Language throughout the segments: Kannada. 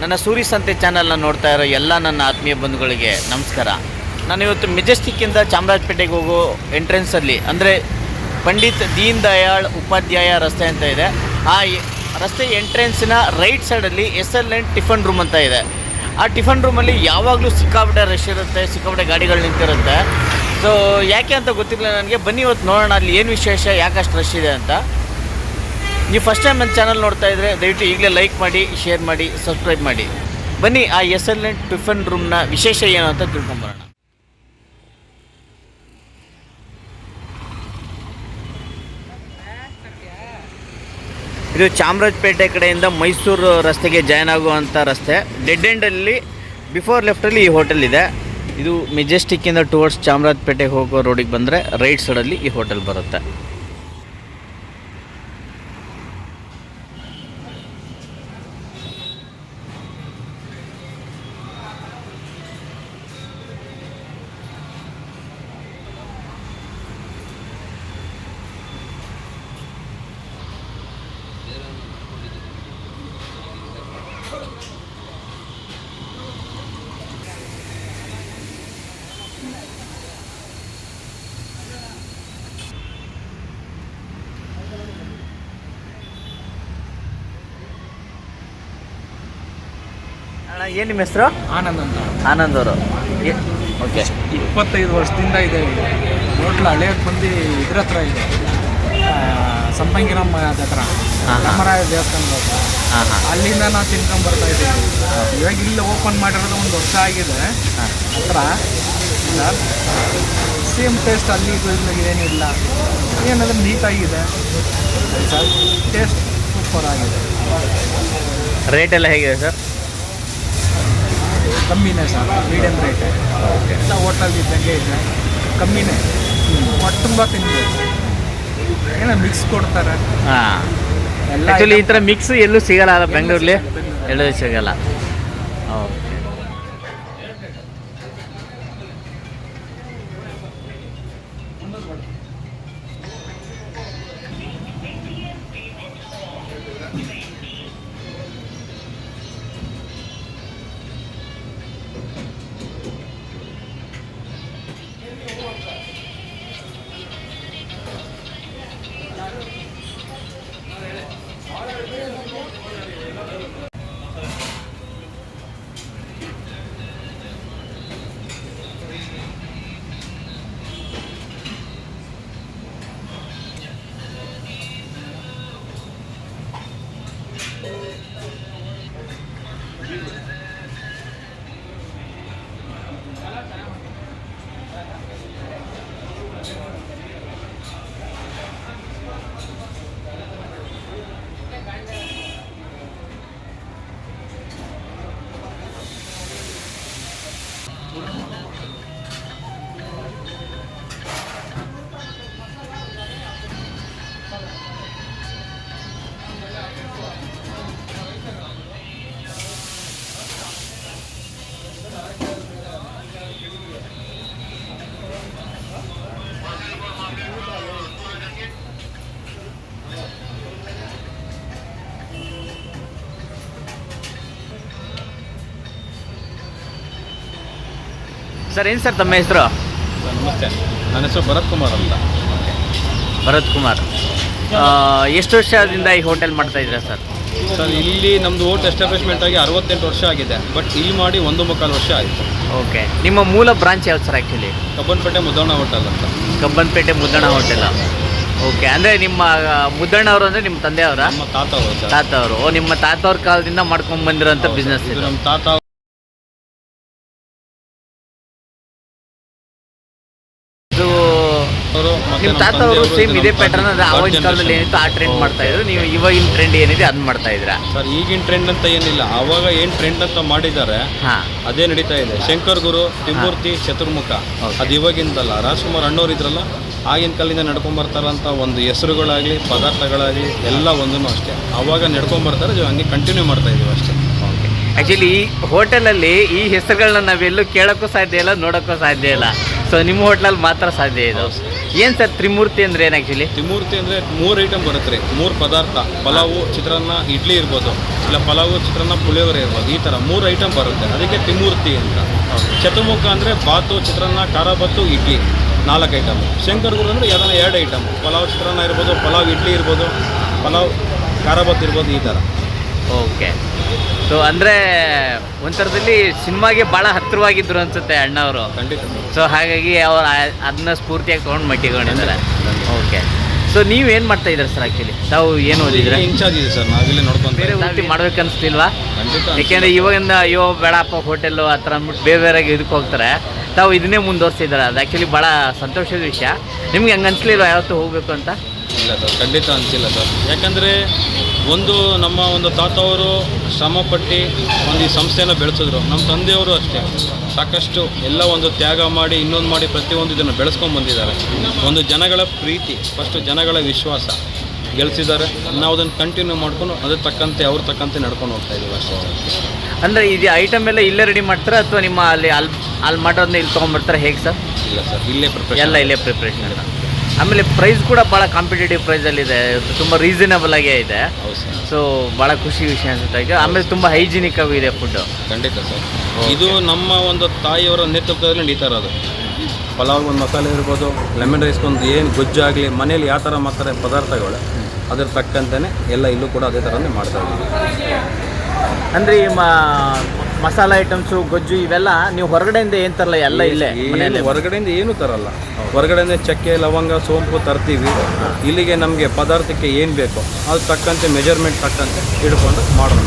ನನ್ನ ಸೂರಿ ಸಂತೆ ಚಾನಲ್ನ ನೋಡ್ತಾ ಇರೋ ಎಲ್ಲ ನನ್ನ ಆತ್ಮೀಯ ಬಂಧುಗಳಿಗೆ ನಮಸ್ಕಾರ. ನಾನು ಇವತ್ತು ಮೆಜೆಸ್ಟಿಕ್ಕಿಂದ ಚಾಮರಾಜಪೇಟೆಗೆ ಹೋಗೋ ಎಂಟ್ರೆನ್ಸಲ್ಲಿ ಅಂದರೆ ಪಂಡಿತ್ ದೀನ್ ದಯಾಳ್ ಉಪಾಧ್ಯಾಯ ರಸ್ತೆ ಅಂತ ಇದೆ. ಆ ರಸ್ತೆ ಎಂಟ್ರೆನ್ಸಿನ ರೈಟ್ ಸೈಡಲ್ಲಿ S L N tiffin room ಅಂತ ಇದೆ. ಆ ಟಿಫನ್ ರೂಮಲ್ಲಿ ಯಾವಾಗಲೂ ಸಿಕ್ಕಾಪಟ್ಟೆ ರಶ್ ಇರುತ್ತೆ, ಸಿಕ್ಕಾಪಟ್ಟೆ ಗಾಡಿಗಳು ನಿಂತಿರುತ್ತೆ. ಸೊ ಯಾಕೆ ಅಂತ ಗೊತ್ತಿಲ್ಲ ನನಗೆ. ಬನ್ನಿ ಇವತ್ತು ನೋಡೋಣ, ಅಲ್ಲಿ ಏನು ವಿಶೇಷ, ಯಾಕಷ್ಟು ರಶ್ ಇದೆ ಅಂತ. ನೀವು ಫಸ್ಟ್ ಟೈಮ್ ನನ್ನ ಚಾನಲ್ ನೋಡ್ತಾ ಇದ್ರೆ ದಯವಿಟ್ಟು ಈಗಲೇ ಲೈಕ್ ಮಾಡಿ ಶೇರ್ ಮಾಡಿ ಸಬ್ಸ್ಕ್ರೈಬ್ ಮಾಡಿ. ಬನ್ನಿ ಆ ಎಸ್ ಎಲ್ ಎನ್ ಟಿಫನ್ ರೂಮ್ನ ವಿಶೇಷ ಏನು ಅಂತ ತಿಳ್ಕೊಂಬರೋಣ. ಇದು ಚಾಮರಾಜಪೇಟೆ ಕಡೆಯಿಂದ ಮೈಸೂರು ರಸ್ತೆಗೆ ಜಾಯ್ನ್ ಆಗುವಂಥ ರಸ್ತೆ. ಡೆಡ್ ಎಂಡಲ್ಲಿ ಬಿಫೋರ್ ಲೆಫ್ಟಲ್ಲಿ ಈ ಹೋಟೆಲ್ ಇದೆ. ಇದು ಮೆಜೆಸ್ಟಿಕ್ಕಿಂದ ಟುವರ್ಡ್ಸ್ ಚಾಮರಾಜಪೇಟೆಗೆ ಹೋಗೋ ರೋಡಿಗೆ ಬಂದರೆ ರೈಟ್ ಸೈಡಲ್ಲಿ ಈ ಹೋಟೆಲ್ ಬರುತ್ತೆ. ಏನು ನಿಮ್ಮ ಹೆಸರು? ಆನಂದ್ ಅಂತ. ಆನಂದ್ ಅವರು. ಓಕೆ. ಇಪ್ಪತ್ತೈದು ವರ್ಷದಿಂದ ಇದೆ ಹೋಟ್ಲ್ ಹಳೆ ಬಂದು ಇದ್ರ ಹತ್ರ ಇದೆ. ಸಂಪಂಗಿರಮ್ಮ ಹತ್ರ. ರಾಮರಾಯ ದೇವಸ್ಥಾನದ ಹತ್ರ. ಹಾಂ ಹಾಂ. ಅಲ್ಲಿಂದ ನಾವು ತಿನ್ಕೊಂಡ್ ಬರ್ತಾ ಇದ್ದೀವಿ ಇವಾಗ ಇಲ್ಲಿ ಓಪನ್ ಮಾಡಿರೋದು ಒಂದು ವರ್ಷ ಆಗಿದೆ. ಹತ್ರ. ಇಲ್ಲ. ಸೇಮ್ ಟೇಸ್ಟ್ ಅಲ್ಲಿ ಏನಿಲ್ಲ. ಏನಾದರೂ ನೀಟಾಗಿದೆ. ಟೇಸ್ಟ್ ಸೂಪರ್ ಆಗಿದೆ. ರೇಟ್ ಎಲ್ಲ ಹೇಗಿದೆ ಸರ್? ಕಮ್ಮಿನೇ ಸರ್ ಮೀಡಿಯಂ ರೇಟ್ ಎಲ್ಲ ಹೋಟೆಲ್ ಇದ್ದಂಗೆ ಇದೆ. ಕಮ್ಮಿನೇ. ಒಟ್ಟು ತುಂಬ ತಿನ್ಬೋದು. ಏನೋ ಮಿಕ್ಸ್ ಕೊಡ್ತಾರೆ. ಹಾಂ. ಎಲ್ಲ ಆ್ಯಕ್ಚುಲಿ ಈ ಥರ ಮಿಕ್ಸ್ ಎಲ್ಲೂ ಸಿಗಲ್ಲ ಬೆಂಗಳೂರಲ್ಲಿ. ಎಲ್ಲೂ ಸಿಗಲ್ಲ. ಓಕೆ. ಸರ್ ಏನು ಸರ್ ತಮ್ಮ ಹೆಸರು? ಸರ್ ನಮಸ್ತೆ. ನನ್ನ ಹೆಸರು ಭರತ್ ಕುಮಾರ್ ಅಂತ. ಭರತ್ ಕುಮಾರ್. ಆ, ಎಷ್ಟು ವರ್ಷದಿಂದ ಈ ಹೋಟೆಲ್ ಮಾಡ್ತಾ ಇದ್ದೀರಾ ಸರ್? ಸರ್ ಇಲ್ಲಿ ನಮ್ಮದು ಓಟ್ ಎಸ್ಟಾಬ್ಲಿಷ್ಮೆಂಟ್ ಆಗಿ ಅರವತ್ತೆಂಟು ವರ್ಷ ಆಗಿದೆ. ಬಟ್ ಇಲ್ಲಿ ಮಾಡಿ ಒಂದು ಮುಕ್ಕಾಲು ವರ್ಷ ಆಯಿತು. ಓಕೆ. ನಿಮ್ಮ ಮೂಲ ಬ್ರಾಂಚ್ ಯಾವ್ದು sir actually Cubbonpet Muddanna hotel ಅಂತ. ಕಬ್ಬನ್ಪೇಟೆ ಮುದ್ದಣ್ಣ ಹೋಟೆಲ್. ಓಕೆ. ಅಂದರೆ ನಿಮ್ಮ ಆ, ಮುದ್ದಣ್ಣವರು ಅಂದರೆ ನಿಮ್ಮ ತಂದೆಯವರ? ನಮ್ಮ ತಾತ ಅವರು ಸರ್. ತಾತ ಅವರು ಓ ನಿಮ್ಮ ಕಾಲದಿಂದ ಮಾಡ್ಕೊಂಡು ಬಂದಿರೋಂಥ ಬಿಸ್ನೆಸ್ ಇದು ಇದು. ನಮ್ಮ ತಾತ ನಿಮ್ಮ ತಾತ ಅವರು ಸೇಮ್ ಇದೇ ಪ್ಯಾಟರ್ನ್ ಅಂದರೆ ಆವಾಗಿನ ಕಾಲದಲ್ಲಿ. ಏನಿತ್ತು ಆ ಟ್ರೆಂಡ್ ಮಾಡ್ತಾ ಇದ್ರು ನೀವು ಇವಾಗಿನ ಟ್ರೆಂಡ್ ಏನಿದೆ ಅದನ್ನ ಮಾಡ್ತಾ ಇದ್ರ ಸರ್ ಈಗಿನ ಟ್ರೆಂಡ್ ಅಂತ ಏನಿಲ್ಲ. ಆವಾಗ ಏನು ಟ್ರೆಂಡ್ ಅಂತ ಮಾಡಿದ್ದಾರೆ ಹಾಂ. ಅದೇ ನಡೀತಾ ಇದೆ. ಶಂಕರ್ ಗುರು ತಿಮ್ಮೂರ್ತಿ ಚತುರ್ಮುಖ. ಅದು ಇವಾಗಿಂದಲ್ಲ. ರಾಜ್ಕುಮಾರ್ ಅಣ್ಣವ್ರು ಇದ್ರಲ್ಲ ಆಗಿನ ಕಾಲದಿಂದ ನಡ್ಕೊಂಬರ್ತಾರಂತ ಒಂದು ಹೆಸರುಗಳಾಗಲಿ ಪದಾರ್ಥಗಳಾಗಲಿ ಎಲ್ಲ ಒಂದೂ ಅಷ್ಟೇ. ಆವಾಗ ನಡ್ಕೊಂಬರ್ತಾರೆ ಇದು ಹಂಗೆ ಕಂಟಿನ್ಯೂ ಮಾಡ್ತಾ ಇದೀವಿ ಅಷ್ಟೇ. ಆಕ್ಚುಲಿ ಈ ಹೋಟೆಲಲ್ಲಿ ಈ ಹೆಸರುಗಳನ್ನ ನಾವೆಲ್ಲೂ ಕೇಳೋಕ್ಕೂ ಸಾಧ್ಯ ಇಲ್ಲ ನೋಡೋಕ್ಕೂ ಸಾಧ್ಯ ಇಲ್ಲ. ಸೊ ನಿಮ್ಮ ಹೋಟ್ಲಲ್ಲಿ ಮಾತ್ರ ಸಾಧ್ಯ ಇದು. ಏನು ಸರ್ ತ್ರಿಮೂರ್ತಿ ಅಂದರೆ ಏನು ಆ್ಯಕ್ಚುಲಿ ತ್ರಿಮೂರ್ತಿ ಅಂದರೆ ಮೂರು ಐಟಮ್ ಬರುತ್ತೆ ರೀ. ಮೂರು ಪದಾರ್ಥ. ಪಲಾವು ಚಿತ್ರಾನ್ನ ಇಡ್ಲಿ ಇರ್ಬೋದು. ಇಲ್ಲ ಪಲಾವು ಚಿತ್ರಾನ್ನ ಪುಳಿಯೋಗರೆ ಇರ್ಬೋದು. ಈ ಥರ ಮೂರು ಐಟಮ್ ಬರುತ್ತೆ. ಅದಕ್ಕೆ ತ್ರಿಮೂರ್ತಿ ಅಂತ. ಚತುರ್ಮುಖ ಅಂದರೆ ಬಾತು ಚಿತ್ರಾನ್ನ ಖಾರ ಬತ್ತು ಇಡ್ಲಿ. ನಾಲ್ಕು ಐಟಮ್ ಶಂಕರ್ಗುರು ಅಂದರೆ ಯಾವ್ದಾನ ಎರಡು ಐಟಮ್ ಪಲಾವ್ ಚಿತ್ರಾನ್ನ ಇರ್ಬೋದು ಪಲಾವ್ ಇಡ್ಲಿ ಇರ್ಬೋದು ಪಲಾವ್ ಖಾರ ಬತ್ತು ಇರ್ಬೋದು ಈ ಥರ ಓಕೆ ಸೊ ಅಂದರೆ ಒಂಥರದಲ್ಲಿ ಸಿನಿಮಾಗೆ ಭಾಳ ಹತ್ತಿರವಾಗಿದ್ರು ಅನ್ಸುತ್ತೆ ಅಣ್ಣವರು. ಖಂಡಿತ. ಸೊ ಹಾಗಾಗಿ ಅವ್ರು ಅದನ್ನ ಸ್ಫೂರ್ತಿಯಾಗಿ ತೊಗೊಂಡು ಮಟ್ಟಿಕೊಂಡಿದ್ದಾರೆ ಓಕೆ ಸೊ ಏನು ಮಾಡ್ತಾ ಇದ್ದೀರಾ ಸರ್ ಆ್ಯಕ್ಚುಲಿ ತಾವು ಏನು ಓದಿದ್ರೆ ಇನ್ಚಾರ್ಜ್ ಇದೆ ಸರ್? ನಾವಿಲ್ಲಿ ನೋಡ್ಕೊಂತ ಬೇರೆ ವೃತ್ತಿ ಮಾಡ್ಬೇಕನ್ಸ್ತಿಲ್ವಾ? ಯಾಕೆಂದರೆ ಇವಾಗಿಂದ ಅಯ್ಯೋ ಬೇಡಪ್ಪ ಹೋಟೆಲ್ಲು ಆ ಥರ ಅಂದ್ಬಿಟ್ಟು ಬೇರೆ ಬೇರೆ ಇದಕ್ಕೆ ಹೋಗ್ತಾರೆ. ತಾವು ಇದನ್ನೇ ಮುಂದುವರ್ಸಿದ್ದಾರೆ? ಅದು ಆ್ಯಕ್ಚುಲಿ ಭಾಳ ಸಂತೋಷದ ವಿಷಯ. ನಿಮ್ಗೆ ಹಂಗೆ ಅನ್ಸ್ಲಿಲ್ವಾ? ಯಾವತ್ತೂ ಹೋಗಬೇಕು ಅಂತ? ಇಲ್ಲ ಸರ್ ಖಂಡಿತ ಅನಿಸಿಲ್ಲ ಸರ್. ಯಾಕಂದರೆ ಒಂದು ನಮ್ಮ ಒಂದು ತಾತವರು ಶ್ರಮಪಟ್ಟು ಒಂದು ಈ ಸಂಸ್ಥೆಯನ್ನು ಬೆಳೆಸಿದ್ರು. ನಮ್ಮ ತಂದೆಯವರು ಅಷ್ಟೇ. ಸಾಕಷ್ಟು ಎಲ್ಲ ಒಂದು ತ್ಯಾಗ ಮಾಡಿ ಇನ್ನೊಂದು ಮಾಡಿ ಪ್ರತಿಯೊಂದು ಇದನ್ನು ಬೆಳೆಸ್ಕೊಂಡು ಬಂದಿದ್ದಾರೆ. ಒಂದು ಜನಗಳ ಪ್ರೀತಿ ಫಸ್ಟು ಜನಗಳ ವಿಶ್ವಾಸ. ಗೆಲ್ಲಿಸಿದ್ದಾರೆ ನಾವು ಅದನ್ನು ಕಂಟಿನ್ಯೂ ಮಾಡ್ಕೊಂಡು ಅದ್ರ ತಕ್ಕಂತೆ ಅವ್ರ ತಕ್ಕಂತೆ ನಡ್ಕೊಂಡು ಹೋಗ್ತಾ ಇದ್ದೀವಿ ಅಷ್ಟೇ. ಅಂದರೆ ಇದು ಐಟಮ್ ಎಲ್ಲ ಇಲ್ಲೇ ರೆಡಿ ಮಾಡ್ತಾರೆ ಅಥವಾ ನಿಮ್ಮ ಅಲ್ಲಿ ಅಲ್ಲಿ ಅಲ್ಲಿ ಮಾಡೋದನ್ನ ಇಲ್ಲಿ ತೊಗೊಂಬರ್ತಾರೆ ಹೇಗೆ ಸರ್? ಇಲ್ಲ ಸರ್ ಇಲ್ಲೇ ಎಲ್ಲ ಪ್ರಿಪರೇಷನ್ ಇಲ್ಲೇ ಪ್ರಿಪ್ರೇಷನ್ ಆಮೇಲೆ ಪ್ರೈಸ್ ಕೂಡ ಭಾಳ ಕಾಂಪಿಟೇಟಿವ್ ಪ್ರೈಸಲ್ಲಿದೆ ತುಂಬ ರೀಸನಬಲ್ ಆಗೇ ಇದೆ. ಹೌದು ಸರ್. ಸೊ ಭಾಳ ಖುಷಿ ವಿಷಯ ಅನ್ಸುತ್ತೆ ಈಗ ಆಮೇಲೆ ತುಂಬ ಹೈಜಿನಿಕ್ ಆಗಿ ಇದೆ ಫುಡ್ ಖಂಡಿತ ಸರ್. ಇದು ನಮ್ಮ ಒಂದು ತಾಯಿಯವರ ನೇತೃತ್ವದಲ್ಲಿ ನಡೀತಾ ಇರೋದು. ಪಲಾವ್ ಒಂದು ಮಸಾಲೆ ಇರ್ಬೋದು ಲೆಮನ್ ರೈಸ್ಗೊಂದು ಏನು ಗೊಜ್ಜು ಆಗಲಿ ಮನೇಲಿ ಯಾವ ಥರ ಮಾಡ್ತಾರೆ ಪದಾರ್ಥಗಳು ಅದ್ರ ತಕ್ಕಂತೆ ಎಲ್ಲ ಇಲ್ಲೂ ಕೂಡ ಅದೇ ಥರನೇ ಮಾಡ್ತಾ ಇದ್ದೀವಿ. ಅಂದರೆ ಈ ಮ- ಮಸಾಲ ಐಟಮ್ಸು ಗೊಜ್ಜು ಇವೆಲ್ಲ ನೀವು ಹೊರಗಡೆಯಿಂದ ಏನು ತರಲ್ಲ ಎಲ್ಲ ಇಲ್ಲೇ ಮನೆಯಲ್ಲೇ? ಹೊರಗಡೆಯಿಂದ ಏನು ತರಲ್ಲ. ಹೊರಗಡೆಯಿಂದ ಚಕ್ಕೆ ಲವಂಗ ಸೋಂಪು ತರ್ತೀವಿ. ಇಲ್ಲಿಗೆ ನಮಗೆ ಪದಾರ್ಥಕ್ಕೆ ಏನು ಬೇಕೋ ಅದು ತಕ್ಕಂತೆ ಮೆಜರ್ಮೆಂಟ್ ತಕ್ಕಂತೆ ಹಿಡ್ಕೊಂಡು ಮಾಡೋದು.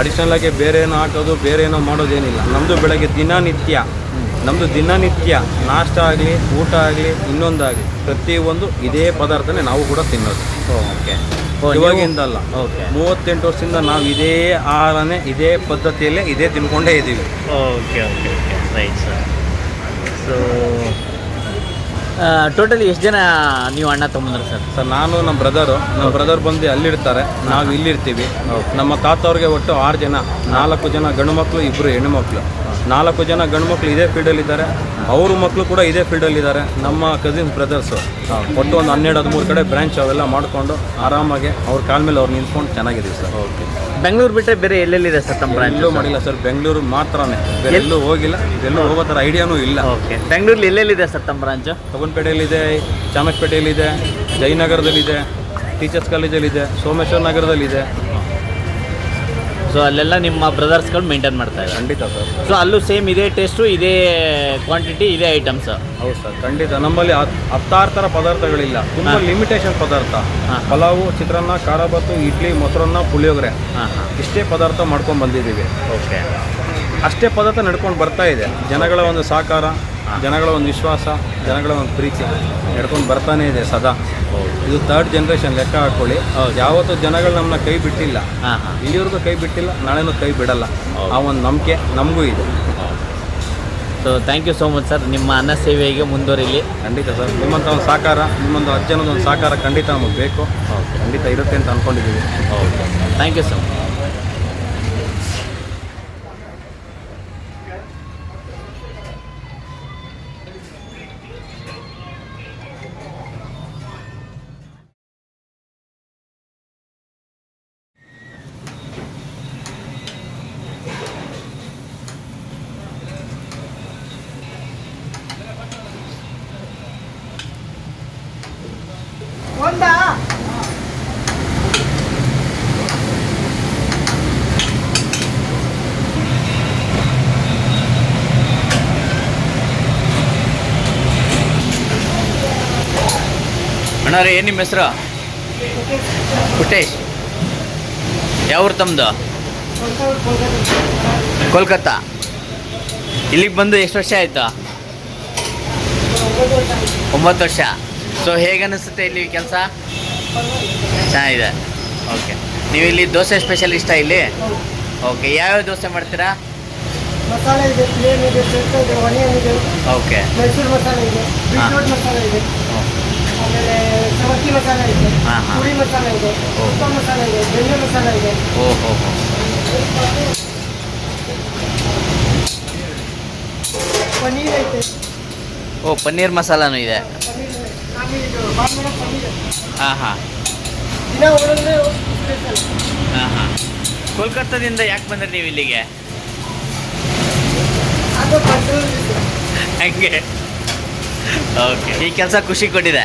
ಅಡಿಷ್ನಲ್ ಆಗಿ ಬೇರೆ ಏನೋ ಹಾಕೋದು ಬೇರೆ ಏನೋ ಮಾಡೋದೇನಿಲ್ಲ ನಮ್ಮದು ಬೆಳಗ್ಗೆ ದಿನನಿತ್ಯ ನಮ್ಮದು ದಿನನಿತ್ಯ ನಾಷ್ಟ ಆಗಲಿ ಊಟ ಆಗಲಿ ಇನ್ನೊಂದಾಗಲಿ ಪ್ರತಿಯೊಂದು ಇದೇ ಪದಾರ್ಥನೇ ನಾವು ಕೂಡ ತಿನ್ನೋದು. ಓಕೆ. ಇವಾಗಿಂದಲ್ಲ. ಓಕೆ. ಮೂವತ್ತೆಂಟು ವರ್ಷದಿಂದ ನಾವು ಇದೇ ಆಹಾರನೇ ಇದೇ ಪದ್ಧತಿಯಲ್ಲೇ ಇದೇ ತಿನ್ಕೊಂಡೇ ಇದ್ದೀವಿ. Okay okay okay. Right sir so totally ಎಷ್ಟು ಜನ ನೀವು ಅಣ್ಣ ತಮ್ಮಂದ್ರೆ ಸರ್? ಸರ್ ನಾನು ನಮ್ಮ ಬ್ರದರು. ನಮ್ಮ ಬ್ರದರ್ ಬಂದು ಅಲ್ಲಿರ್ತಾರೆ. ನಾವು ಇಲ್ಲಿರ್ತೀವಿ. ನಮ್ಮ ತಾತವ್ರಿಗೆ ಒಟ್ಟು ಆರು ಜನ ನಾಲ್ಕು ಜನ ಗಂಡು ಮಕ್ಕಳು ಇಬ್ಬರು ಹೆಣ್ಣು ಮಕ್ಕಳು ನಾಲ್ಕು ಜನ ಗಂಡು ಮಕ್ಕಳು ಇದೇ ಫೀಲ್ಡಲ್ಲಿದ್ದಾರೆ. ಅವ್ರ ಮಕ್ಕಳು ಕೂಡ ಇದೇ ಫೀಲ್ಡಲ್ಲಿದ್ದಾರೆ. ನಮ್ಮ ಕಸಿನ್ ಬ್ರದರ್ಸು ಒಟ್ಟು ಒಂದು ಹನ್ನೆರಡು ಹದಿಮೂರು ಕಡೆ ಬ್ರ್ಯಾಂಚ್ ಅವೆಲ್ಲ ಮಾಡಿಕೊಂಡು ಆರಾಮಾಗಿ ಅವ್ರ ಕಾಲ ಮೇಲೆ ಅವ್ರು ನಿಂತ್ಕೊಂಡು ಚೆನ್ನಾಗಿದ್ದೀವಿ ಸರ್. ಓಕೆ ಬೆಂಗಳೂರು ಬಿಟ್ಟರೆ ಬೇರೆ ಎಲ್ಲೆಲ್ಲಿದೆ ಸರ್ ತಮ್ಮ ಬ್ರಾಂಚ್ ಎಲ್ಲೂ ಮಾಡಿಲ್ಲ ಸರ್ ಬೆಂಗಳೂರು ಮಾತ್ರನೇ. ಬೇರೆ ಎಲ್ಲೂ ಹೋಗಿಲ್ಲ ಎಲ್ಲೂ ಹೋಗೋ ಥರ ಐಡಿಯಾನೂ ಇಲ್ಲ. ಓಕೆ. ಬೆಂಗಳೂರಲ್ಲಿ ಎಲ್ಲೆಲ್ಲಿದೆ ಸರ್ ತಮ್ಮ ಬ್ರಾಂಚು ಕಬ್ಬನ್ಪೇಟೆಯಲ್ಲಿದೆ ಚಾಮಕ್ಪೇಟೆಯಲ್ಲಿದೆ ಜಯನಗರದಲ್ಲಿದೆ ಟೀಚರ್ಸ್ ಕಾಲೇಜಲ್ಲಿದೆ ಸೋಮೇಶ್ವರ ನಗರದಲ್ಲಿದೆ. ಸೊ ಅಲ್ಲೆಲ್ಲ ನಿಮ್ಮ ಬ್ರದರ್ಸ್ಗಳು ಮೇಂಟೈನ್ ಮಾಡ್ತಾ ಇದ್ದಾರೆ. ಖಂಡಿತ ಸರ್ ಸೊ ಅಲ್ಲೂ ಸೇಮ್ ಇದೇ ಟೇಸ್ಟು ಇದೇ ಕ್ವಾಂಟಿಟಿ ಇದೇ ಐಟಮ್ಸ್ ಹೌದು ಸರ್ ಖಂಡಿತ. ನಮ್ಮಲ್ಲಿ ಹತ್- ಹತ್ತಾರು ಥರ ಪದಾರ್ಥಗಳಿಲ್ಲ. ತುಂಬ ಲಿಮಿಟೇಷನ್ ಪದಾರ್ಥ. ಹಾ. ಪಲಾವು ಚಿತ್ರಾನ್ನ ಖಾರ ಬಾತು ಇಡ್ಲಿ ಮೊಸರನ್ನ ಪುಳಿಯೋಗರೆ. ಹಾಂ ಹಾಂ. ಇಷ್ಟೇ ಪದಾರ್ಥ ಮಾಡ್ಕೊಂಡು ಬಂದಿದ್ದೀವಿ. ಓಕೆ ಅಷ್ಟೇ ಪದಾರ್ಥ ನಡ್ಕೊಂಡು ಬರ್ತಾ ಇದೆ. ಜನಗಳ ಒಂದು ಸಹಕಾರ ಜನಗಳ ಒಂದು ವಿಶ್ವಾಸ ಜನಗಳ ಒಂದು ಪ್ರೀತಿ ನಡ್ಕೊಂಡು ಬರ್ತಾನೆ ಇದೆ ಸದಾ. ಇದು ಥರ್ಡ್ ಜನ್ರೇಷನ್ ಲೆಕ್ಕ ಹಾಕೊಳ್ಳಿ. ಯಾವತ್ತೂ ಜನಗಳು ನಮ್ಮನ್ನ ಕೈ ಬಿಟ್ಟಿಲ್ಲ. ಇಲ್ಲಿವರೆಗೂ ಕೈ ಬಿಟ್ಟಿಲ್ಲ ನಾಳೆನೂ ಕೈ ಬಿಡಲ್ಲ. ಆ ಒಂದು ನಂಬಿಕೆ ನಮಗೂ ಇದೆ. So thank you so much sir ನಿಮ್ಮ ಅನ್ನ ಸೇವೆಗೆ ಮುಂದುವರಿಲಿ. ಖಂಡಿತ ಸರ್ ನಿಮ್ಮಂಥ ಒಂದು ಸಹಕಾರ ನಿಮ್ಮೊಂದು ಅಜ್ಜನದೊಂದು ಸಹಕಾರ ಖಂಡಿತ ನಮಗೆ ಬೇಕು. ಖಂಡಿತ ಇರುತ್ತೆ ಅಂತ ಅಂದ್ಕೊಂಡಿದ್ದೀವಿ ಓಕೆ ಥ್ಯಾಂಕ್ ಯು ಸೊ ಅಣ್ಣವ್ರೆ ಏನು ನಿಮ್ಮ ಹೆಸರು? ಪುಟೇಶ್ ಯಾವ್ರು ತಮ್ಮದು ಕೋಲ್ಕತ್ತಾ. ಇಲ್ಲಿಗೆ ಬಂದು ಎಷ್ಟು ವರ್ಷ ಆಯಿತು? ಒಂಬತ್ತು ವರ್ಷ. ಸೊ ಹೇಗೆ ಅನಿಸುತ್ತೆ ಇಲ್ಲಿ ಕೆಲಸ? ಚೆನ್ನಾಗಿದೆ. ಓಕೆ ನೀವು ಇಲ್ಲಿ ದೋಸೆ ಸ್ಪೆಷಲಿಸ್ಟಾ ಇಲ್ಲಿ? ಓಕೆ ಯಾವ್ಯಾವ ದೋಸೆ ಮಾಡ್ತೀರಾ? ಮಸಾಲೆ ಇದೆ ಪ್ಲೇನ್ ಇದೆ ಸೆಟ್ ಇದೆ ಒನಿಯನ್ ಇದೆ. ಓಕೆ ಮೈಸೂರು ಮಸಾಲೆ ಇದೆ ಬೀಟ್ರೋಟ್ ಮಸಾಲೆ ಇದೆ. ಆಮೇಲೆ ಸವಕ್ಕಿ ಮಸಾಲ ಇದೆ. ಪುರಿ ಮಸಾಲ ಇದೆ ಉಪ್ಪ ಮಸಾಲ ಇದೆ ಬೆಣ್ಣೆ ಮಸಾಲ ಇದೆ. ಓ ಹೋ ಹೋ. ಪನ್ನೀರ್ ಐತೆ. ಓ ಪನ್ನೀರ್ ಮಸಾಲಾನು ಇದೆ. ಹಾಂ ಹಾಂ. ದಿನ ಓಡೋದ್ರೆ ಹಾಂ ಹಾಂ. ಕೋಲ್ಕತ್ತಾದಿಂದ ಯಾಕೆ ಬಂದ್ರಿ ನೀವು ಇಲ್ಲಿಗೆ? ಹಂಗೆ. ಓಕೆ. ಈ ಕೆಲಸ ಖುಷಿ ಕೊಟ್ಟಿದೆ.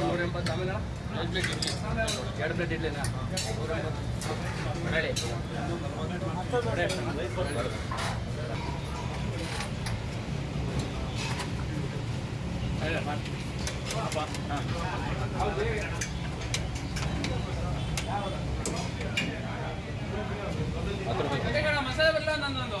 ನೂರ ಎಂಬತ್ತು ಆಮೇಲೆ ಎರಡು ಪ್ಲೇಟ್ ಇಡ್ಲಿ ಎರಡು ಪ್ಲೇಟ್ ಇಡ್ಲಿನಾ ನೂರ ಎಂಬತ್ತು ಮಸಾಲೆ ಬರಲ್ಲ ನನ್ನೊಂದು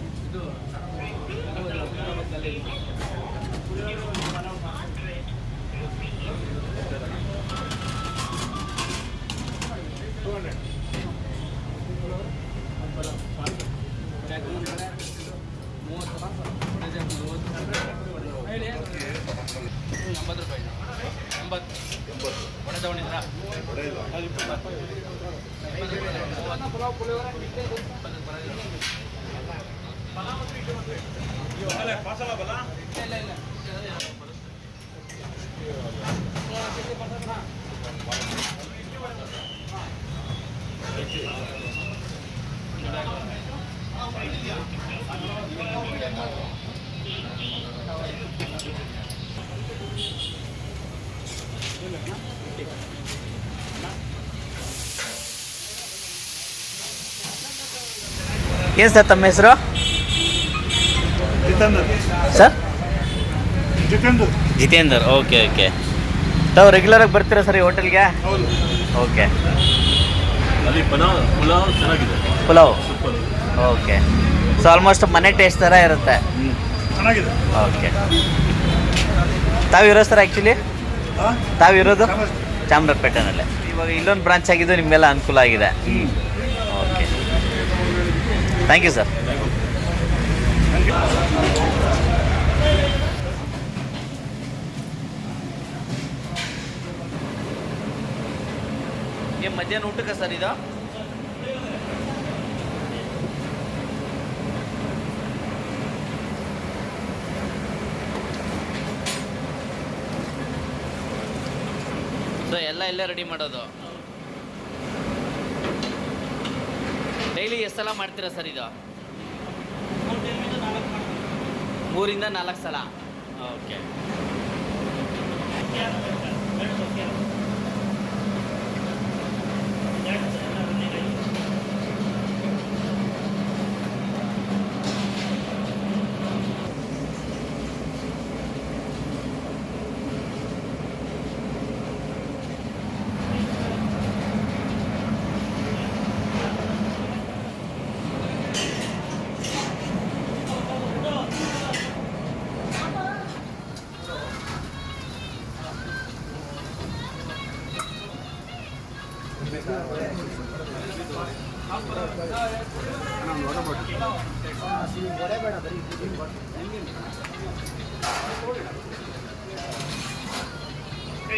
ಏನು ಸರ್ ತಮ್ಮ ಹೆಸರು? ಸರ್? ಜಿತೇಂದರ್. Okay okay. ತಾವು ರೆಗ್ಯುಲರಾಗಿ ಬರ್ತೀರಾ ಸರ್ ಈ ಹೋಟೆಲ್ಗೆ? ಹೌದು. ಓಕೆ. ಅಲ್ಲಿ ಪಲಾವ್ ಪುಲಾವ್ ಚೆನ್ನಾಗಿದೆ. ಪುಲಾವ್? ಓಕೆ. ಸೊ ಆಲ್ಮೋಸ್ಟ್ ಮನೆ ಟೇಸ್ಟ್ ಥರ ಇರುತ್ತೆ. ಚೆನ್ನಾಗಿದೆ. ಓಕೆ. ತಾವಿರೋ ಸರ್ ಆ್ಯಕ್ಚುಲಿ ತಾವಿರೋದು ಚಾಮರಾಜಪೇಟೆನಲ್ಲೇ. ಇವಾಗ ಇಲ್ಲೊಂದು ಬ್ರಾಂಚ್ ಆಗಿದ್ದು ನಿಮ್ಮೆಲ್ಲ ಅನುಕೂಲ ಆಗಿದೆ. ಥ್ಯಾಂಕ್ ಯು ಸರ್ ಏನು ಮಧ್ಯಾಹ್ನ ಊಟಕ್ಕೆ ಸರ್ ಇದು? ಸೊ ಎಲ್ಲ ಇಲ್ಲೇ ರೆಡಿ ಮಾಡೋದು? ಡೈಲಿ ಎಷ್ಟು ಸಲ ಮಾಡ್ತೀರಾ ಸರ್ ಇದು? ಮೂರಿಂದ ನಾಲ್ಕು ಸಲ. Okay.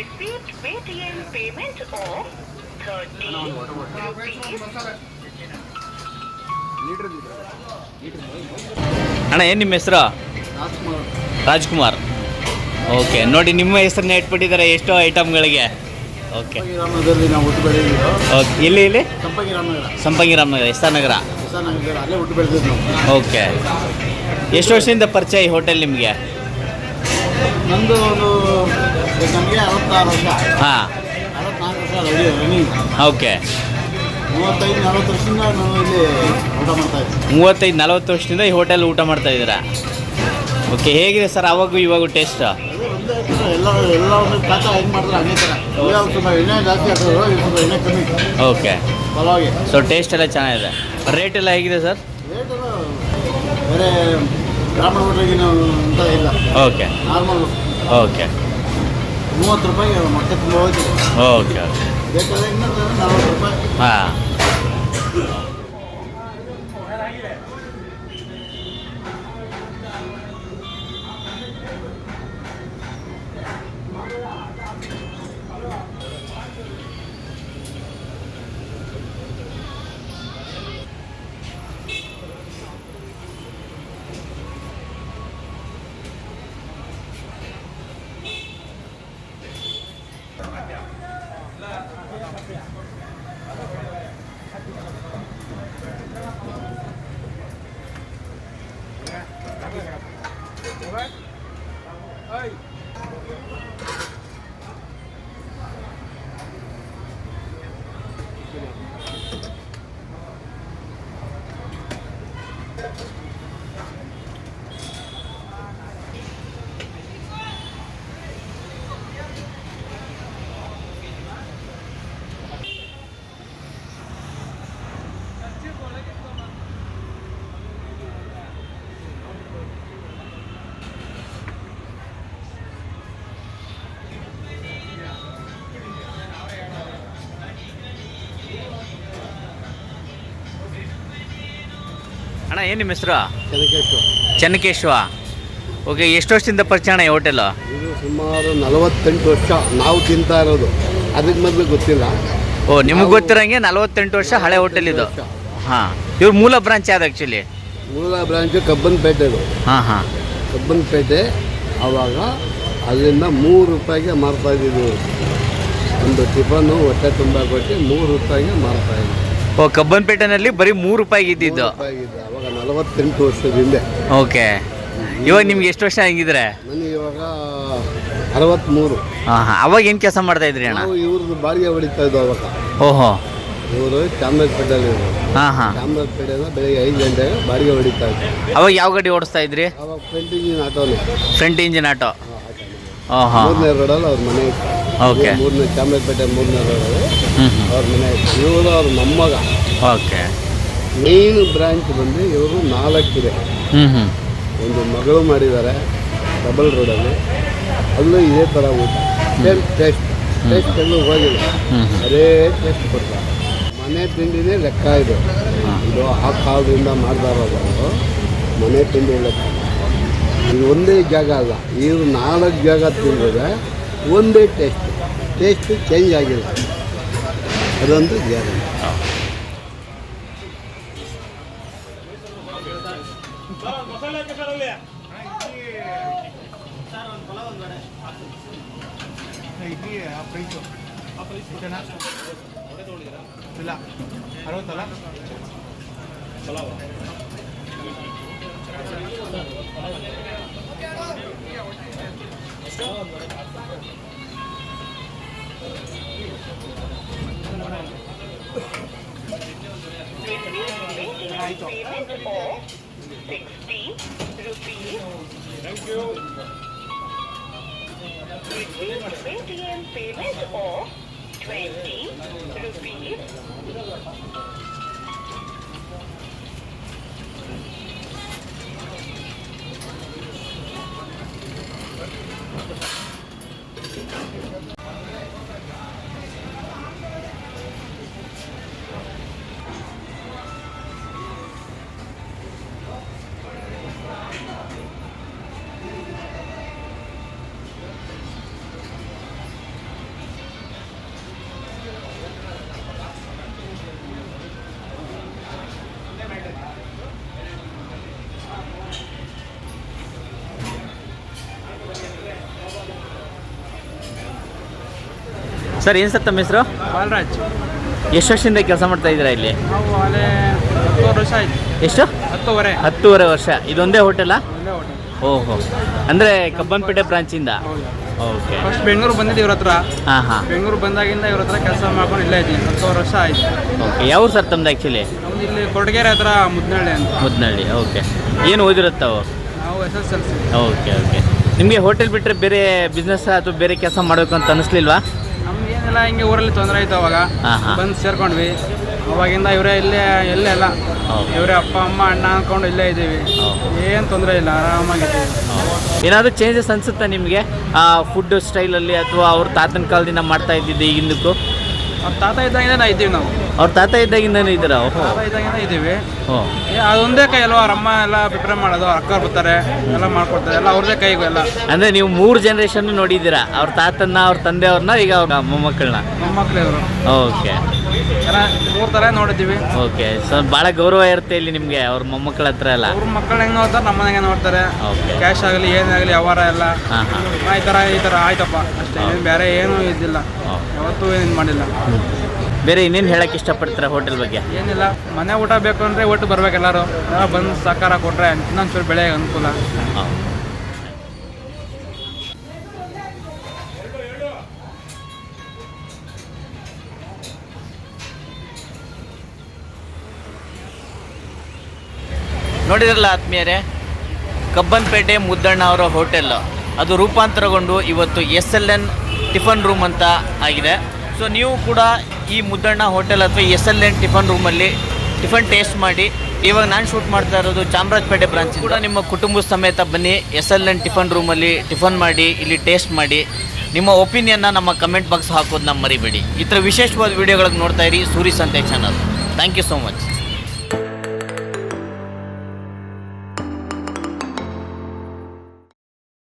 Received Paytm payment of 30 rupees. ಅಣ್ಣ ಏನು ನಿಮ್ಮ ಹೆಸರು? ರಾಜ್ಕುಮಾರ್. ಓಕೆ ನೋಡಿ ನಿಮ್ಮ ಹೆಸರನ್ನ ಇಟ್ಬಿಟ್ಟಿದ್ದಾರೆ ಎಷ್ಟೋ ಐಟಮ್ಗಳಿಗೆ. ಓಕೆ. ರಾಮನಗರದಲ್ಲಿ ನಾವು ಹುಟ್ಟು ಬೆಳೆದಿದ್ದು ಓಕೆ ಇಲ್ಲಿ ಇಲ್ಲಿ ಸಂಪಂಗಿ ರಾಮನಗರ ಸಂಪಂಗಿ ರಾಮನಗರ ನಗರ ಹೊಸನಗರ ಅಲ್ಲೇ ಹುಟ್ಟು ಬೆಳೆದಿದ್ದು ನಾವು. ಓಕೆ. ಎಷ್ಟು ವರ್ಷದಿಂದ ಪರಿಚಯ ಈ ಹೋಟೆಲ್ ನಿಮಗೆ? ನಂದು ಒಂದು ನಮಗೆ ಅರವತ್ತಾರು ವರ್ಷ ಹಾಂ. ಅರವತ್ನಾಲ್ಕು ವರ್ಷ ರನ್ನಿಂಗ್ ಓಕೆ. ಮೂವತ್ತೈದು ನಲವತ್ತು ವರ್ಷದಿಂದ ನಾವು ಇಲ್ಲಿ ಊಟ ಮಾಡ್ತಾ ಇದ್ದೀವಿ ಮೂವತ್ತೈದು ನಲವತ್ತು ವರ್ಷದಿಂದ ಈ ಹೋಟೆಲ್ ಊಟ ಮಾಡ್ತಾ ಇದ್ದೀರಾ? ಓಕೆ ಹೇಗಿದೆ ಸರ್ ಅವಾಗೂ ಇವಾಗೂ ಟೇಸ್ಟ್ ಎಲ್ಲ ಎಲ್ಲ ಒಂದು ಕಾಟ ಹೆಂಗೆ ಮಾಡಿದ್ರೆ ಹಂಗೆ ಥರ ಸ್ವಲ್ಪ ಎಣ್ಣೆ ಜಾಸ್ತಿ ಹಾಕಿದ್ರು ಸ್ವಲ್ಪ ಎಣ್ಣೆ ಕಮ್ಮಿ ಓಕೆ. ಪಲಾವ್ಗೆ ಸೊ ಟೇಸ್ಟ್ ಎಲ್ಲ ಚೆನ್ನಾಗಿದೆ. ರೇಟ್ ಎಲ್ಲ ಹೇಗಿದೆ ಸರ್? ಬೇರೆ ಬ್ರಾಹ್ಮಣ ಹೋಟ್ಲಿಗೆ ಅಂತ ಇಲ್ಲ. ಓಕೆ. Normal okay. ಮೂವತ್ತು ರೂಪಾಯಿ ಮೊಟ್ಟೆ ತುಂಬ ಹೋಯ್ತು ಓಕೆ ಓಕೆ. ಬೇಕಾದ್ರೆ ಇನ್ನೊಂದು ನಲ್ವತ್ತು ರೂಪಾಯಿ. ಹಾಂ. ಏನು ನಿಮ್ಮ ಹೆಸರು? ಚೆನ್ನಕೇಶ್ವ. ಓಕೆ ಎಷ್ಟು ವರ್ಷದಿಂದ ಪರಿಚಯ ಈ ಹೋಟೆಲು ಇದು ಸುಮಾರು ನಲವತ್ತೆಂಟು ವರ್ಷ ನಾವು ತಿಂತಾ ಇರೋದು. ಅದಕ್ಕೆ ಮೊದಲು ಗೊತ್ತಿಲ್ಲ. ಓ ನಿಮಗೆ ಗೊತ್ತಿರಂಗೆ ನಲವತ್ತೆಂಟು ವರ್ಷ ಹಳೆ ಹೋಟೆಲ್ ಇದು. ಹಾಂ ಇವ್ರ ಮೂಲ ಬ್ರಾಂಚ್ ಯಾವ್ದು ಆ್ಯಕ್ಚುಲಿ ಮೂಲ ಬ್ರಾಂಚು ಕಬ್ಬನ್ಪೇಟೆದು ಹಾಂ ಹಾಂ. ಕಬ್ಬನ್ಪೇಟೆ ಆವಾಗ ಅಲ್ಲಿಂದ ಮೂರು ರೂಪಾಯಿಗೆ ಮಾರ್ತಾ ಇದ್ದಿದ್ದು. ಒಂದು ಟಿಫನ್ನು ಹೊಟ್ಟೆ ತುಂಬ ಕೊಟ್ಟು ಮೂರು ರೂಪಾಯಿಗೆ ಮಾರ್ತಾ ಇದ್ವಿ ಓ ಕಬ್ಬನ್ಪೇಟೆನಲ್ಲಿ ಬರೀ ಮೂರು ರೂಪಾಯಿಗೆ ಇದ್ದಿದ್ದು. ನಲವತ್ತೆಂಟು ವರ್ಷದ ಹಿಂದೆ. ಓಕೆ. ಇವಾಗ ನಿಮ್ಗೆ ಎಷ್ಟು ವರ್ಷ ಆಗಿದ್ರೆ ನನಗೆ ಇವಾಗ ಅರವತ್ತ್ಮೂರು ಅವಾಗ ಏನು ಕೆಲಸ ಮಾಡ್ತಾ ಇದ್ರಿ ಅಣ್ಣ? ನಾವು ಇವ್ರದ್ದು ಬಾಡಿಗೆ ಹೊಡಿತಾ ಇದ್ದೋ ಅವಾಗ. ಓಹೋ. ಇವರು ಚಾಮರಾಜಪೇಟೆಯಲ್ಲಿ ಇರೋರು. ಹಾಂ ಹಾಂ ಚಾಮರಾಜಪೇಟೆಯಿಂದ ಬೆಳಿಗ್ಗೆ ಐದು ಗಂಟೆಗೆ ಬಾಡಿಗೆ ಹೊಡಿತಾ ಇದ್ದೆ ಅವಾಗ ಯಾವ ಗಾಡಿ ಓಡಿಸ್ತಾ ಇದ್ರಿ? ಅವಾಗ ಫ್ರಂಟ್ ಇಂಜಿನ್ ಆಟೋಲಿ ಫ್ರಂಟ್ ಇಂಜಿನ್ ಆಟೋ. ಓಹೋ ಮೂರನೇ ರೋಡಲ್ಲಿ ಅವ್ರ ಮನೆ ಇತ್ತು. ಓಕೆ. ಮೂರನೇ ಚಾಮರಾಜಪೇಟೆ ಮೂರನೇ ರೋಡಲ್ಲಿ ಹ್ಞೂ ಅವ್ರ ಮನೆ ಇತ್ತು. ಇವರು ಅವ್ರ ಮೊಮ್ಮಗ ಓಕೆ. ಮೇನ್ ಬ್ರಾಂಚ್ ಬಂದು ಇವರು ನಾಲ್ಕಿದೆ. ಹ್ಞೂ ಹ್ಞೂ ಒಂದು ಮಗಳು ಮಾಡಿದ್ದಾರೆ ಡಬಲ್ ರೋಡಲ್ಲಿ ಅಲ್ಲೂ. ಇದೇ ಥರ ಊಟ. Same taste. ಟೇಸ್ಟ್ ಎಲ್ಲೂ ಹೋಗಿಲ್ಲ. ಅದೇ ಟೇಸ್ಟ್ ಕೊಡ್ತಾರೆ. ಮನೆ ತಿಂಡಿನೇ ಲೆಕ್ಕ ಇದೆ. ಇದು ಆ ಕಾಲದಿಂದ ಮಾಡ್ತಾ ಇರೋದು ಮನೆ ತಿಂಡಿ ಲೆಕ್ಕ. ಇದು ಒಂದೇ ಜಾಗ ಅಲ್ಲ. ಇವರು ನಾಲ್ಕು ಜಾಗ ತಿಂದರೆ ಒಂದೇ ಟೇಸ್ಟ್. ಟೇಸ್ಟ್ ಚೇಂಜ್ ಆಗಿಲ್ಲ. ಅದೊಂದು guarantee sila. Ano tala? Salawa. Payment for 60 rupees. Thank you. It is ATM payment or 20 rupees. Sir ಏನು ಸರ್ ತಮ್ಮ ಹೆಸರು? ಬಾಲರಾಜ್. ಎಷ್ಟು ವರ್ಷದಿಂದ ಕೆಲಸ ಮಾಡ್ತಾ ಇದ್ದೀರಾ ಇಲ್ಲಿ? ನಾವು ಅಲ್ಲೇ ಹತ್ತುವರೆ ವರ್ಷ ಆಯ್ತು. ಎಷ್ಟು? ಹತ್ತುವರೆ. ಹತ್ತೂವರೆ ವರ್ಷ. ಇದೊಂದೇ ಹೋಟೆಲಾ ಹೋಟೆಲ್ ಓಹೋ. ಅಂದರೆ ಕಬ್ಬನ್ಪೇಟೆ ಬ್ರಾಂಚಿಂದ? ಓಕೆ. ಫಸ್ಟ್ ಬೆಂಗಳೂರು ಬಂದಿದ್ದು ಇವ್ರ ಹತ್ರ. ಹಾಂ ಹಾಂ. ಬೆಂಗಳೂರು ಬಂದಾಗಿಂದ ಇವ್ರ ಹತ್ರ ಕೆಲಸ ಮಾಡ್ಕೊಂಡು ಇಲ್ಲೇ ಇದ್ದೀನಿ. ಹತ್ತುವರೆ ವರ್ಷ ಆಯ್ತು. ಓಕೆ. ಯಾವ ಸರ್ ತಮ್ದು ಆ್ಯಕ್ಚುಲಿ ನಮ್ದು ಇಲ್ಲಿ ಕೊಡಗೇರೆ ಹತ್ರ ಮುದ್ನಳ್ಳಿ ಅಂತ. ಮುದ್ನಳ್ಳಿ. ಓಕೆ. ಏನು ಓದಿರುತ್ತಾವು? ನಾವು S S L C okay okay. ನಿಮಗೆ ಹೋಟೆಲ್ ಬಿಟ್ಟರೆ ಬೇರೆ ಬಿಸ್ನೆಸ್ ಅಥವಾ ಬೇರೆ ಕೆಲಸ ಮಾಡಬೇಕು ಅಂತ ಅನಿಸ್ಲಿಲ್ವಾ? ಏನಿಲ್ಲ ಹಿಂಗೆ ಊರಲ್ಲಿ ತೊಂದರೆ ಆಯ್ತು ಅವಾಗ. ಹಾಂ ಹಾಂ. ಬಂದು ಸೇರ್ಕೊಂಡ್ವಿ. ಅವಾಗಿಂದ ಇವರೇ ಇಲ್ಲೇ ಇಲ್ಲೇ. ಎಲ್ಲ ಹೌದು. ಇವರೇ ಅಪ್ಪ ಅಮ್ಮ ಅಣ್ಣ ಅನ್ಕೊಂಡು ಇಲ್ಲೇ ಇದ್ದೀವಿ. ಏನು ತೊಂದರೆ ಇಲ್ಲ ಆರಾಮಾಗಿದ್ದೀವಿ ಏನಾದರೂ ಚೇಂಜಸ್ ಅನಿಸುತ್ತಾ ನಿಮಗೆ? ಫುಡ್ ಸ್ಟೈಲಲ್ಲಿ ಅಥವಾ ಅವ್ರ ತಾತನ ಕಾಲದಿಂದ ಮಾಡ್ತಾ ಇದ್ದಿದ್ದು ಈಗಿಂದಕ್ಕೂ? ಅವ್ರ ತಾತ ಇದ್ದಾಗಿಂದ ಇದ್ದೀವಿ ನಾವು. ಅವ್ರ ತಾತ ಇದ್ದಾಗಿಂದನೂ ಇದ್ದೀರಾ? ಓಹೋ. ತಾತ ಇದ್ದಾಗಿಂದ ಇದ್ದೀವಿ. ಓ ಏ, ಅದೊಂದೇ ಕೈ ಅಲ್ವಾ? ಅವ್ರ ಅಮ್ಮ ಎಲ್ಲ ಪ್ರಿಪೇರ್ ಮಾಡೋದು ಅವ್ರ ಅಕ್ಕ ಬರ್ತಾರೆ ಎಲ್ಲ ಮಾಡ್ಕೊಡ್ತಾರೆ ಎಲ್ಲ ಅವ್ರದೇ ಕೈಗೂ ಎಲ್ಲ. ಅಂದರೆ ನೀವು ಮೂರು ಜನರೇಷನ್ ನೋಡಿದ್ದೀರಾ? ಅವ್ರ ತಾತನ್ನ ಅವ್ರ ತಂದೆಯವ್ರನ್ನ ಈಗ ಅವ್ರ ಮೊಮ್ಮಕ್ಕಳನ್ನ? ಮೊಮ್ಮಕ್ಳು ಇವರು ಓಕೆ. ಮೂರು ಥರ ನೋಡಿದ್ದೀವಿ. ಓಕೆ ಸೊ ಭಾಳ ಗೌರವ ಇರುತ್ತೆ ಇಲ್ಲಿ ನಿಮಗೆ ಅವ್ರ ಮೊಮ್ಮಕ್ಕಳ ಹತ್ರ ಎಲ್ಲ. ಅವ್ರ ಮಕ್ಕಳು ಹೆಂಗೆ ನೋಡ್ತಾರೆ ನಮ್ಮ ಹೆಂಗೆ ನೋಡ್ತಾರೆ. ಓಕೆ. ಕ್ಯಾಶ್ ಆಗಲಿ ಏನಾಗಲಿ ವ್ಯವಹಾರ ಎಲ್ಲ. ಹಾಂ ಈ ಥರ ಈ ಥರ ಆಯ್ತಪ್ಪ. ಅಷ್ಟೇ ಏನ್ ಬೇರೆ ಏನೂ ಇದ್ದಿಲ್ಲ. ಯಾವತ್ತೂ ಏನು ಮಾಡಿಲ್ಲ. ಬೇರೆ ಇನ್ನೇನು ಹೇಳಕ್ಕೆ ಇಷ್ಟಪಡ್ತಾರೆ ಹೋಟೆಲ್ ಬಗ್ಗೆ? ಏನಿಲ್ಲ. ಮನೆ ಊಟ ಬೇಕು ಅಂದರೆ ಒಟ್ಟು ಬರ್ಬೇಕು ಎಲ್ಲರೂ. ಎಲ್ಲ ಬಂದು ಸಹಕಾರ ಕೊಟ್ಟರೆ ಇನ್ನೊಂಚೂರು ಬೆಳೆ ಅನುಕೂಲ. ನೋಡಿದ್ರಲ್ಲ ಆತ್ಮೀಯರೇ? ಕಬ್ಬನ್ಪೇಟೆ ಮುದ್ದಣ್ಣ ಅವರ ಹೋಟೆಲ್. ಅದು ರೂಪಾಂತರಗೊಂಡು ಇವತ್ತು S L N tiffin room ಅಂತ ಆಗಿದೆ. ಸೊ ನೀವು ಕೂಡ ಈ ಮುದ್ದಣ್ಣ ಹೋಟೆಲ್ ಅಥವಾ ಎಸ್ ಎಲ್ ಎನ್ ಟಿಫನ್ ರೂಮಲ್ಲಿ ಟಿಫನ್ ಟೇಸ್ಟ್ ಮಾಡಿ. ಇವಾಗ ನಾನು ಶೂಟ್ ಮಾಡ್ತಾ ಇರೋದು ಚಾಮರಾಜಪೇಟೆ ಬ್ರಾಂಚ್ ಕೂಡ ನಿಮ್ಮ ಕುಟುಂಬ ಸಮೇತ ಬನ್ನಿ ಎಸ್ ಎಲ್ ಎನ್ ಟಿಫನ್ ರೂಮಲ್ಲಿ ಟಿಫನ್ ಮಾಡಿ, ಇಲ್ಲಿ ಟೇಸ್ಟ್ ಮಾಡಿ. ನಿಮ್ಮ ಒಪಿನಿಯನ್ನ ನಮ್ಮ ಕಮೆಂಟ್ ಬಾಕ್ಸ್ ಹಾಕೋದನ್ನ ಮರಿಬೇಡಿ. ಈ ಥರ ವಿಶೇಷವಾದ ವಿಡಿಯೋಗಳಿಗೆ ನೋಡ್ತಾ ಇರಿ Suri Sante channel. Thank you so much